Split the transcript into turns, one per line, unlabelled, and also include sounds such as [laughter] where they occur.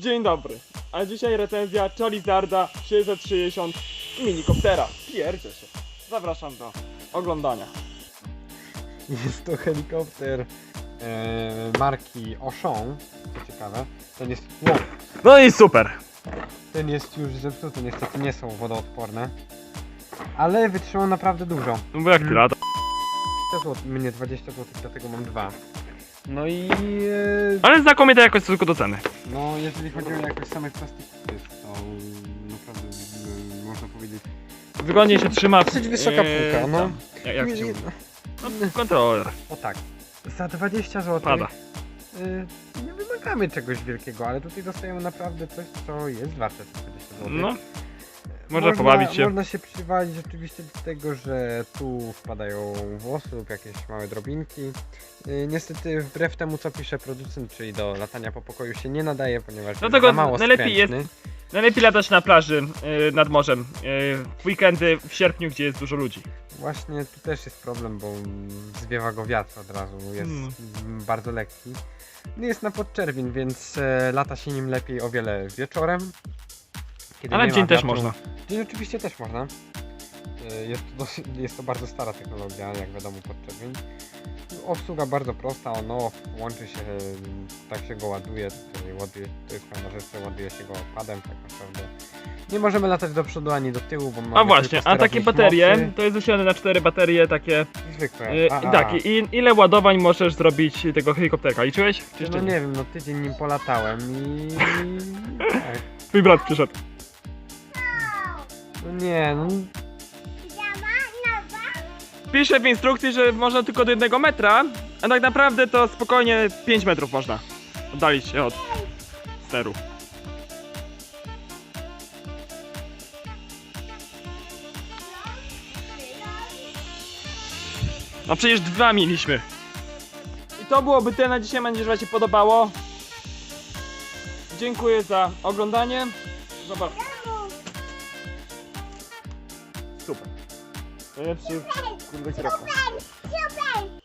Dzień dobry. A dzisiaj recenzja Charizarda 660 minikoptera. Pierdzie się. Zapraszam do oglądania.
Jest to helikopter e, marki Auchan, co ciekawe. Ten jest, wow,
No i super.
ten jest już zepsuty, niestety nie są wodoodporne. Ale wytrzymał naprawdę dużo.
No bo jak ty lata?
20 zł, mnie 20 zł, dlatego mam dwa. No i e,
Ale znakomita jakość w stosunku do ceny.
no jeżeli chodzi o jakość samych plastików, to jest to naprawdę mm, można powiedzieć
Wygodnie się trzyma.
dosyć wysoka półka, no.
tam. Jak, jak mówię? no, kontroler.
O tak, za 20 zł
Pada.
y, nie wymagamy czegoś wielkiego, ale tutaj dostajemy naprawdę coś, co jest warte tych 20 zł.
No. Można pobawić się.
Można się przywalić oczywiście do tego, że tu wpadają włosy lub jakieś małe drobinki. Y, Niestety wbrew temu co pisze producent, czyli do latania po pokoju się nie nadaje, ponieważ
Dlatego
jest za mało
najlepiej jest-
skrętny.
Najlepiej latać na plaży yy, nad morzem. Yy, w weekendy w sierpniu, gdzie jest dużo ludzi.
Właśnie tu też jest problem, bo zwiewa go wiatr od razu, jest
Mm.
mm, bardzo lekki. No Jest na podczerwień, więc e, lata się nim lepiej o wiele wieczorem. Kiedy
Ale
nie
w
ma
dzień też
wiatru.
można.
W dzień oczywiście też można. E, Jest to, dosyć, [laughs] jest to bardzo stara technologia, jak wiadomo, podczerwień. Obsługa bardzo prosta, ono łączy się, tak się go ładuje, ładuje to jest pewna rzecz, ładuje się go padem, tak naprawdę. Nie możemy latać do przodu ani do tyłu, bo mamy
A właśnie, a takie baterie,
mocy.
to jest zasilane na cztery baterie takie.
Zwykłe. A,
I
a,
tak, i ile ładowań możesz zrobić tego helikopterka? Liczyłeś? Czy
No nie wiem, no tydzień nim polatałem i... [laughs] tak.
Twój brat przyszedł.
No nie, no
Pisze w instrukcji, że można tylko do jednego metra, a tak naprawdę to spokojnie 5 metrów można oddalić się od steru. No przecież dwa mieliśmy. I to byłoby tyle na dzisiaj, mam nadzieję, że Wam się podobało. Dziękuję za oglądanie. Zobacz. Super. Najlepszy kurde kierowca.
Super!